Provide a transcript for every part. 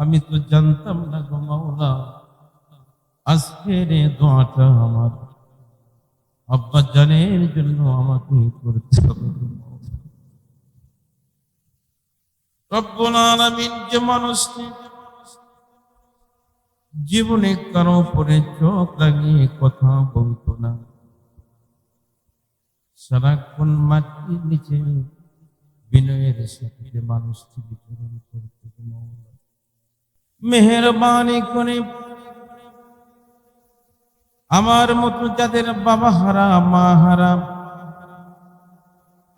আমি তো জানতাম না গো মাওলা আজকের এই দোয়াটা আমার। আব্বা জানের জন্য আমাকে করতে হবে মানুষটি জীবনে কারও উপরে চোখ লাগিয়ে কথা বলতো না, সারাক্ষণ মাটির নিচে বিনয়ের সাথে মানুষটি বিচরণ করতে মেহরবানি করে। আমার মতো যাদের বাবা হারা, মা হারা,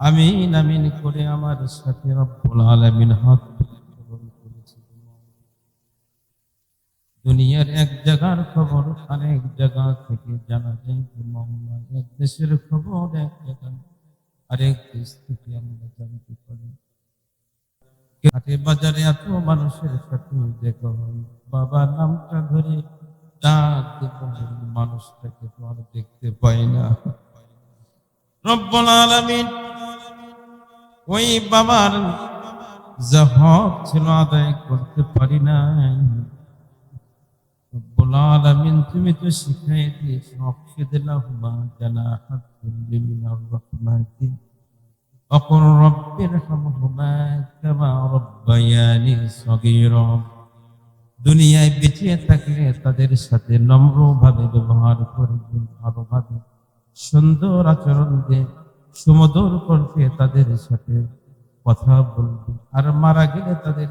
আমিন আমিন করে আমার সাথে রব্বুল আলামিন হাত দুনিয়ার এক জায়গার খবর আরেক জায়গা থেকে জানা যায় যে মাওলা এক দেশের খবর, এক জায়গায় আরেক দেশ থেকে আমরা জানতে পারি। হাটে বাজারে এত মানুষের সাথে দেখা হয় বাবা নামটা ধরে মানুষটাকে তো আর দেখতে পাই না। ওই বাবার যা হক ছিল আদায় করতে পারি নাই। রব্বুল আলামিন, তুমি তো শিখাই দিয়েছ অক্ষেদ লাহুমা জানাহাত কুল্লি মিনার রাহমাতি। অপর রব্বির হামহুমা কামা রব্বায়ানি সগীরা দুনিয়ায় বেঁচে থাকলে তাদের সাথে নম্রভাবে ব্যবহার করবে ভালোভাবে সুন্দর আচরণ দিয়ে সুমধুর করতে তাদের সাথে কথা বলবে। আর মারা গেলে তাদের।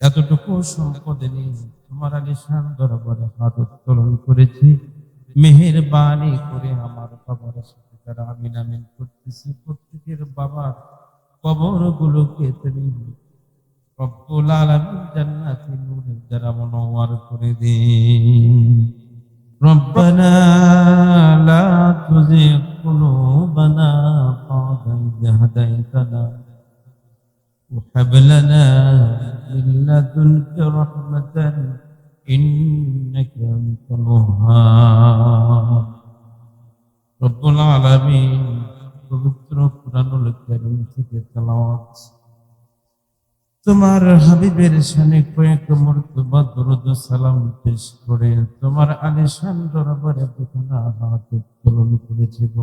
এতটুকু সম্পদ নেই তোমার আলিশান দরবারে হাত উত্তোলন করেছি। মেহেরবানি করে আমার বাবার সাথে যারা আমিন আমিন করতেছে প্রত্যেকের বাবার কবর গুলোকে তুমি রব্বুল আলামিন জান্নাতি নূরের দ্বারা মনোয়ার করে দিন ربنا لا تزغ قلوبنا بعد إذ هديتنا وهب لنا من لدنك رحمة إنك أنت الوهاب রব্বুল পবিত্র থেকে তোমার হাবিবের কয়েক মর্তবা সালাম পেশ করে তোমার আলিশান হাত উত্তোলন করেছে গো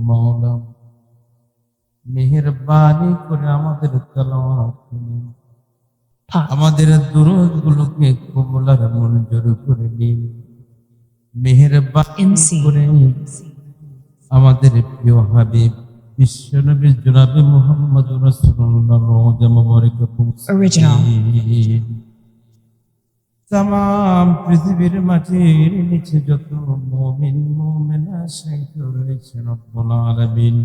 করে আমাদের তেলাওয়াত হ্যাঁ। আমাদের দরুদ গুলোকে কবুলার মঞ্জুর করে নিন। মেহরবানি করে আমাদের প্রিয় হাবিব বিশ্বনবী জনাবে মোহাম্মদ রাসূলুল্লাহ রওজা মুবারকে পৌঁছে তাম পৃথিবীর মাটির নিচে যত মুমিন মুমিনা সংখ্যা রয়েছে রব্বুল আলামিন।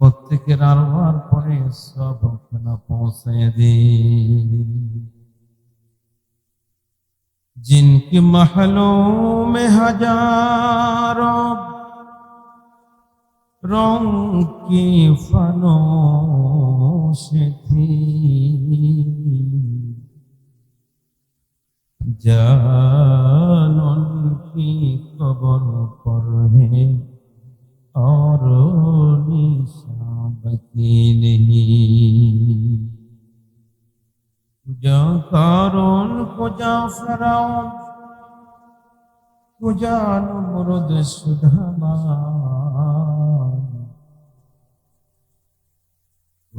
প্রত্যেকের আরোহার পরে সব ওখানে পৌঁছে দিন। জিনকে মে হাজার हजारों रंग की फनोश थी जान उनकी कब्र पर है और निशान बची नहीं कुजा कारून कुजा फराउन कुजा नमरुद सुधमान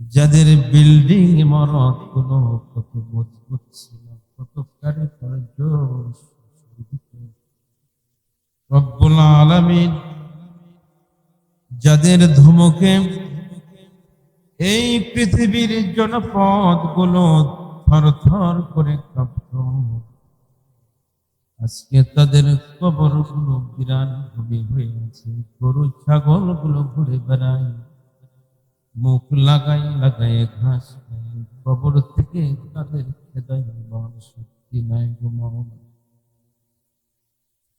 যাদের বিল্ডিং ইমারতগুলো কত মজবুত ছিল, কত রব্বুল আলামিন যাদের ধমকে এই পৃথিবীর জনপদগুলো থর থর করে কাঁপত, আজকে তাদের কবরগুলো বিরান ভূমি হয়ে আছে গরু ছাগলগুলো ঘুরে বেড়ায়। মুখ লাগাই লাগাই ঘাস কবর থেকে তাদের খেদাই শক্তি নাই গো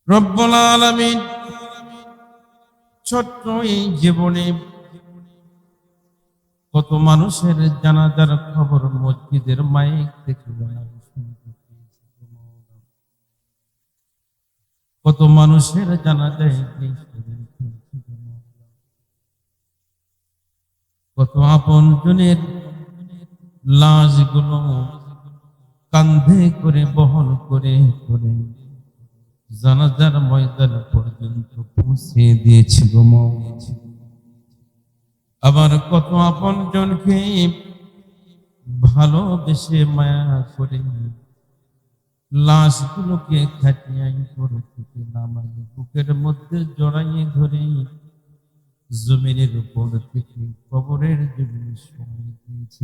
রব্বুল আলামিন ছোট্ট এই জীবনে কত মানুষের জানাজার খবর মসজিদের মাইক থেকে। কত মানুষের জানা আপন জনের লাশগুলো কান্ধে করে বহন করে করে জানাজার ময়দান পর্যন্ত পৌঁছে দিয়েছি গো আবার কত আপন জনকে ভালোবেসে মায়া করে লাশগুলোকে খাটিয়াই করে থেকে নামাই বুকের মধ্যে জড়াইয়ে ধরে জমিনের উপর থেকে কবরের জমিন সময় দিয়েছে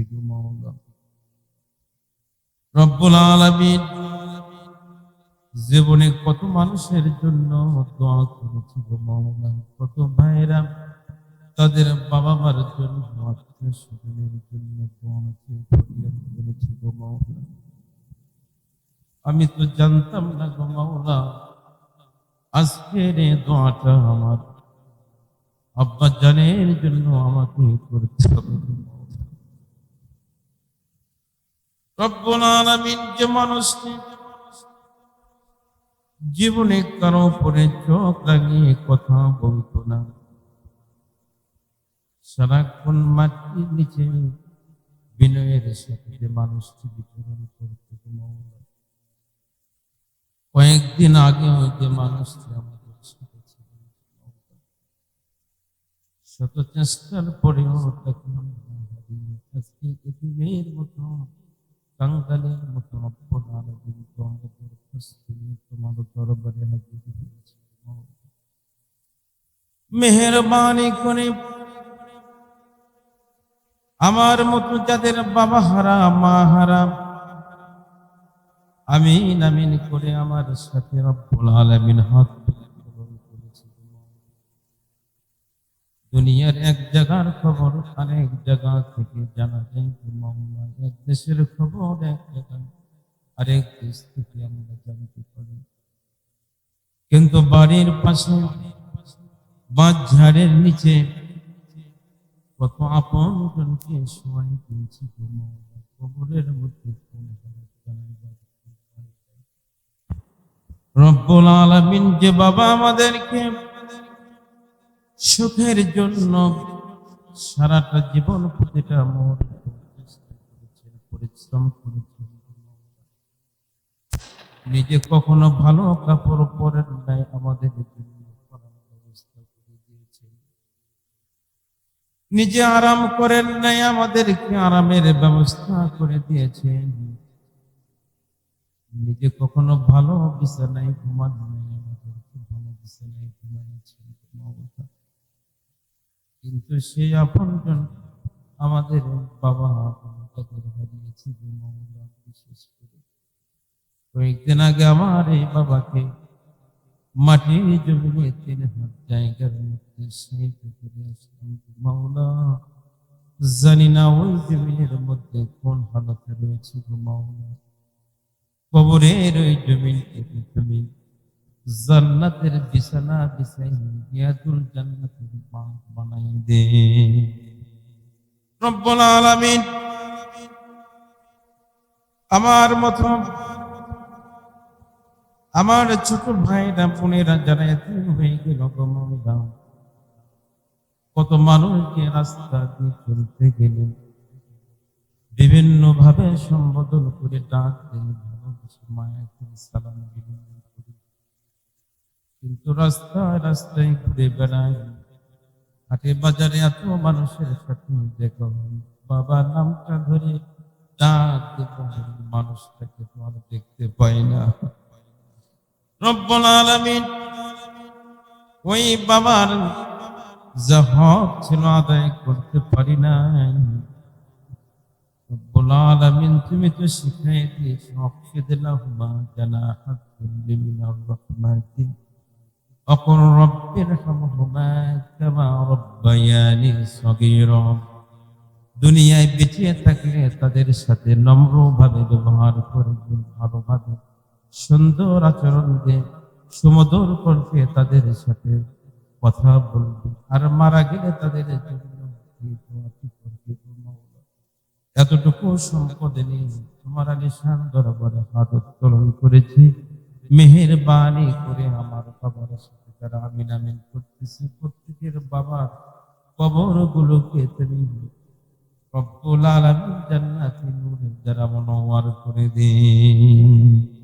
রব্বুল জীবনে কত মানুষের জন্য দোয়া কত ভাইরা তাদের বাবা মার জন্য, আত্মীয় স্বজনের জন্য আমি তো জানতাম না গো মাওলা আজকের দোয়াটা আমার আব্বা জানের জন্য আমাকে করতে হবে। জীবনে কারও উপরে চোখ লাগিয়ে কথা বলতো না, সারাক্ষণ মাটির নিচে বিনয়ের সাথে মানুষটি বিচরণ করতে। কয়েকদিন আগে যে মানুষটি আমাদের সাথে ছিল মাওলা। শত চেষ্টার পরেও মতো মতো। অপর আলোচন তোমার দরখাস্ত নিয়ে তোমার দরবারে হাজির হয়েছে। মেহরবানি করে আমার মতো যাদের বাবা হারা, মা হারা, আমিন আমিন করে আমার সাথে রব্বুল আলামিন হাত দুনিয়ার এক জায়গার খবর, আরেক জায়গা থেকে জানা যায় মামলা এক দেশের খবর, এক জায়গায় আরেক দেশ থেকে আমরা জানতে পারি কিন্তু বাড়ির পাশে, বাঁধ ঝাড়ের নিচে কত আপন জনকে সময় দিয়েছি। কবরের মধ্যে। রব্বুল আলামিন যে বাবা আমাদেরকে সুখের জন্য সারাটা জীবন প্রতিটা মুহূর্ত পরিশ্রম করেছেন নিজে কখনো ভালো কাপড় পরেন নাই, আমাদের নিজে আরাম করেন নাই, আমাদেরকে আরামের ব্যবস্থা করে দিয়েছেন নিজে কখনো ভালো বিছানায় ঘুমান নাই, আমাদেরকে ভালো বিছানায় ঘুমাইয়েছেন। কিন্তু সেই আপনজন আমাদের বাবা তাদের বিশেষ করে। কয়েকদিন আগে আমার এই বাবাকে মাটির জমিনে তিন হাত জায়গার মধ্যে করে আসলাম মাওলা, জানি না ওই জমিনের মধ্যে কোন হালতে রয়েছে মাওলা। কবরের ওই জমিন থেকে বিছানা বিছাই বানাই দে। রব্বুল আলামিন আমার মতো আমার ছোট ভাইরা, বোনেরা যারা এতিম হয়ে গেল কত মানুষকে রাস্তা দিয়ে চলতে গেলে বিভিন্ন ভাবে সম্বোধন করে ডাক মায়া, সালাম করি কিন্তু রাস্তায় রাস্তায় ঘুরে বেড়ায় হাটে বাজারে এত মানুষের সাথে দেখা বাবার নামটা ধরে মানুষটাকে তো দেখতে পাই না। রব্বুল আলামিন ওই বাবার যা হক ছিল আদায় করতে পারি নাই। রব্বুল আলামিন, তুমি তো শিখাই দিয়েছ অক্ষিদুল্লাহুমা জানাহাতুল মিনার রাহমাতি অকুর রব্বির হামহুমা কামা রব্বায়ানি সগীরা দুনিয়ায় বেঁচে থাকলে তাদের সাথে নম্রভাবে ব্যবহার করবে ভালোভাবে। সুন্দর আচরণ দিয়ে সুমধুর করবে তাদের সাথে কথা বলবে। আর মারা গেলে তাদের। এতটুকু সম্পদ নেই তোমার আলিশান দরবারে হাত উত্তোলন করেছি। মেহেরবানি করে আমার বাবার সাথে যারা আমিন আমিন করতেছে, প্রত্যেকের বাবার কবর গুলোকে তুমি রব্বুল আলামিন জান্নাতি নূরের দ্বারা মনোয়ার করে দিন।